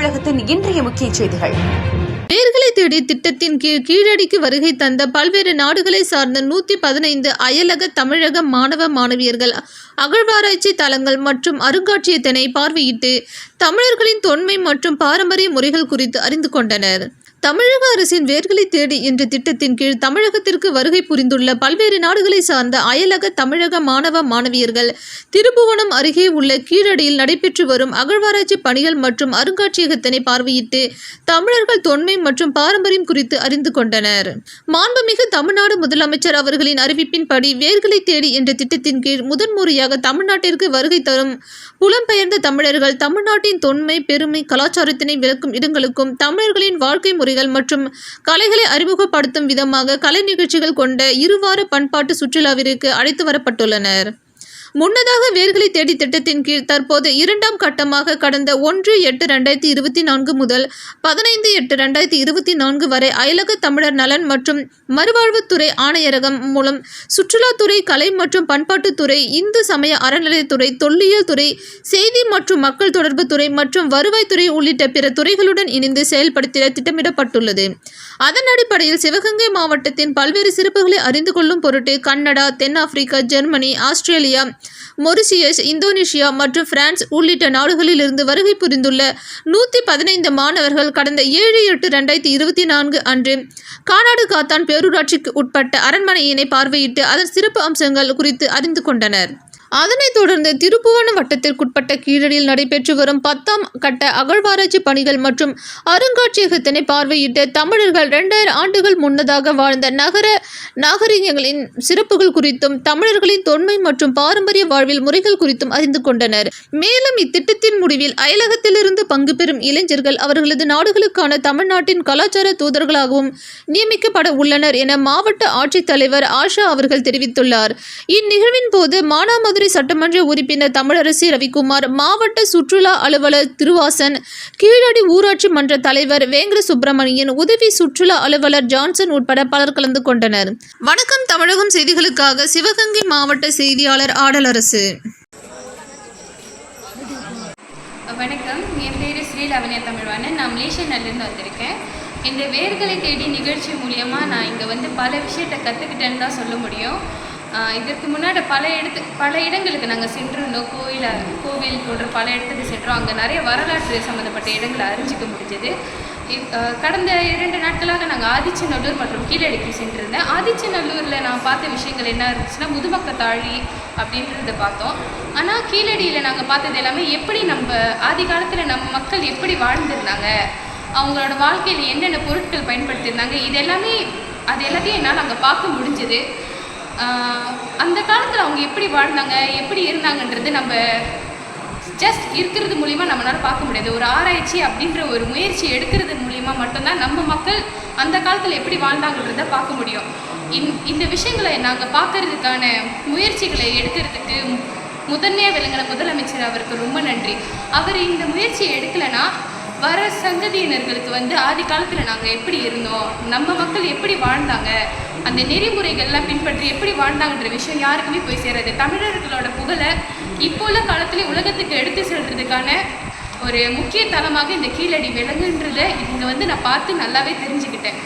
தமிழகத்தின் இன்றைய முக்கிய செய்திகள். நேர்களை தேடி திட்டத்தின் கீழ் கீழடிக்கு வருகை தந்த பல்வேறு நாடுகளை சார்ந்த நூற்றி பதினைந்து அயலக தமிழக மாணவ மாணவியர்கள் அகழ்வாராய்ச்சி தலங்கள் மற்றும் அருங்காட்சியகத்தினை பார்வையிட்டு தமிழர்களின் தொன்மை மற்றும் பாரம்பரிய முறைகள் குறித்து அறிந்து கொண்டனர். தமிழக அரசின் வேர்களை தேடி என்ற திட்டத்தின் கீழ் தமிழகத்திற்கு வருகை புரிந்துள்ள பல்வேறு நாடுகளை சார்ந்த அயலக தமிழக மாணவ மாணவியர்கள் திருப்புவனம் அருகே உள்ள கீழடியில் நடைபெற்று வரும் அகழ்வாராய்ச்சி பணிகள் மற்றும் அருங்காட்சியகத்தினை பார்வையிட்டு தமிழர்கள் தொன்மை மற்றும் பாரம்பரியம் குறித்து அறிந்து கொண்டனர். மாண்புமிகு தமிழ்நாடு முதலமைச்சர் அவர்களின் அறிவிப்பின்படி வேர்களை தேடி என்ற திட்டத்தின் கீழ் முதன்முறையாக தமிழ்நாட்டிற்கு வருகை தரும் புலம்பெயர்ந்த தமிழர்கள் தமிழ்நாட்டின் தொன்மை பெருமை கலாச்சாரத்தினை விளக்கும் இடங்களுக்கும் தமிழர்களின் வாழ்க்கை முறை கல்லூரிகள் மற்றும் கலைகளை அறிமுகப்படுத்தும் விதமாக கலை நிகழ்ச்சிகள் கொண்ட இருவார பண்பாட்டு சுற்றுலாவிற்கு அழைத்து வரப்பட்டுள்ளனர். முன்னதாக வேர்களை தேடி திட்டத்தின் கீழ் தற்போது இரண்டாம் கட்டமாக கடந்த ஒன்று எட்டு ரெண்டாயிரத்தி இருபத்தி நான்கு முதல் பதினைந்து எட்டு ரெண்டாயிரத்தி இருபத்தி நான்கு வரை அயலக தமிழர் நலன் மற்றும் மறுவாழ்வுத்துறை ஆணையரகம் மூலம் சுற்றுலாத்துறை கலை மற்றும் பண்பாட்டுத்துறை இந்து சமய அறநிலையத்துறை தொல்லியல் துறை செய்தி மற்றும் மக்கள் தொடர்பு துறை மற்றும் வருவாய்த்துறை உள்ளிட்ட பிற துறைகளுடன் இணைந்து செயல்படுத்திட திட்டமிடப்பட்டுள்ளது. அதன் அடிப்படையில் சிவகங்கை மாவட்டத்தின் பல்வேறு சிறப்புகளை அறிந்து கொள்ளும் பொருட்டு கன்னடா தென்னாப்பிரிக்கா ஜெர்மனி ஆஸ்திரேலியா மொரிசியஸ் இந்தோனேஷியா மற்றும் பிரான்ஸ் உள்ளிட்ட நாடுகளிலிருந்து வருகை புரிந்துள்ள நூற்றி பதினைந்து மாணவர்கள் கடந்த ஏழு எட்டு ரெண்டாயிரத்தி இருபத்தி நான்கு அன்று கானாடு காத்தான் பேரூராட்சிக்கு உட்பட்ட அரண்மனையினை பார்வையிட்டு அதன் சிறப்பு அம்சங்கள் குறித்து அறிந்து கொண்டனர். அதனைத் தொடர்ந்து திருப்புவனம் வட்டத்திற்குட்பட்ட கீழடியில் நடைபெற்று வரும் பத்தாம் கட்ட அகழ்வாராய்ச்சி பணிகள் மற்றும் அருங்காட்சியகத்தினை பார்வையிட்டு தமிழர்கள் இரண்டாயிரம் ஆண்டுகள் முன்னதாக வாழ்ந்த நகர நாகரிகங்களின் சிறப்புகள் குறித்தும் தமிழர்களின் தொன்மை மற்றும் பாரம்பரிய வாழ்வில் முறைகள் குறித்தும் அறிந்து கொண்டனர். மேலும் இத்திட்டத்தின் முடிவில் அயலகத்திலிருந்து பங்கு பெறும் இளைஞர்கள் அவர்களது நாடுகளுக்கான தமிழ்நாட்டின் கலாச்சார தூதர்களாகவும் நியமிக்கப்பட உள்ளனர் என மாவட்ட ஆட்சித்தலைவர் ஆஷா அவர்கள் தெரிவித்துள்ளார். இந்நிகழ்வின் போது மானாமதுரை சட்டமன்ற உறுப்பினர் தமிழரசி ரவிக்குமார் மாவட்ட சுற்றுலா அலுவலர் திருவாசன் கீழடி ஊராட்சி மன்ற தலைவர் வேங்கர சுப்பிரமணியன் உதவி சுற்றுலா அலுவலர் ஜான்சன் உட்பட பலர் கலந்து கொண்டனர். வணக்கம் தமிழகம் செய்திகளுக்காக சிவகங்கை மாவட்ட செய்தியாளர் ஆடலரசு. வணக்கம் என் பேர் ஸ்ரீலாவண்யா தமிழ்வாணன். நான் மலேசியன்லேருந்து வந்திருக்கேன். இந்த வேர்களை தேடி நிகழ்ச்சி மூலியமாக நான் இங்கே வந்து பல விஷயத்தை கற்றுக்கிட்டேன்னு தான் சொல்ல முடியும். இதற்கு முன்னாடி பல இடத்து பல இடங்களுக்கு நாங்கள் சென்றிருந்தோம். கோயில் கோவில் போன்ற பல இடத்துக்கு சென்றோம். அங்கே நிறைய வரலாற்று சம்மந்தப்பட்ட இடங்களை அறிஞ்சிக்க முடிஞ்சது. கடந்த இரண்டு நாட்களாக நாங்கள் ஆதிச்சநல்லூர் மற்றும் கீழடிக்கு சென்றிருந்தேன். ஆதிச்சநல்லூரில் நான் பார்த்த விஷயங்கள் என்ன இருந்துச்சுன்னா முதுமக்கத்தாழி அப்படின்றத பார்த்தோம். ஆனால் கீழடியில் நாங்கள் பார்த்தது எல்லாமே எப்படி நம்ம ஆதி காலத்தில் நம்ம மக்கள் எப்படி வாழ்ந்திருந்தாங்க அவங்களோட வாழ்க்கையில் என்னென்ன பொருட்கள் பயன்படுத்தியிருந்தாங்க இது எல்லாமே அது எல்லாத்தையும் என்னால் அங்கே பார்க்க முடிஞ்சது. அந்த காலத்தில் அவங்க எப்படி வாழ்ந்தாங்க எப்படி இருந்தாங்கன்றது நம்ம ஜஸ்ட் இருக்கிறது மூலிமா நம்மளால் பார்க்க முடியாது. ஒரு ஆராய்ச்சி அப்படின்ற ஒரு முயற்சி எடுக்கிறது மூலிமா மட்டும்தான் நம்ம மக்கள் அந்த காலத்தில் எப்படி வாழ்ந்தாங்கன்றத பார்க்க முடியும். இந் இந்த விஷயங்களை நாங்கள் பார்க்கறதுக்கான முயற்சிகளை எடுக்கிறதுக்கு முதன்மையாக விளங்கின முதலமைச்சர் அவருக்கு ரொம்ப நன்றி. அவர் இந்த முயற்சியை எடுக்கலைன்னா வர சங்கதியினர்களுக்கு வந்து ஆதி காலத்தில் நாங்கள் எப்படி இருந்தோம் நம்ம மக்கள் எப்படி வாழ்ந்தாங்க அந்த நெறிமுறைகள்லாம் பின்பற்றி எப்படி வாழ்ந்தாங்கன்ற விஷயம் யாருக்குமே போய் சேராது. தமிழர்களோட புகழை இப்போ உள்ள காலத்திலே உலகத்துக்கு எடுத்து செல்றதுக்கான ஒரு முக்கிய தலமாக இந்த கீழடி விலங்குன்றதை இங்கே வந்து நான் பார்த்து நல்லாவே தெரிஞ்சுக்கிட்டேன்.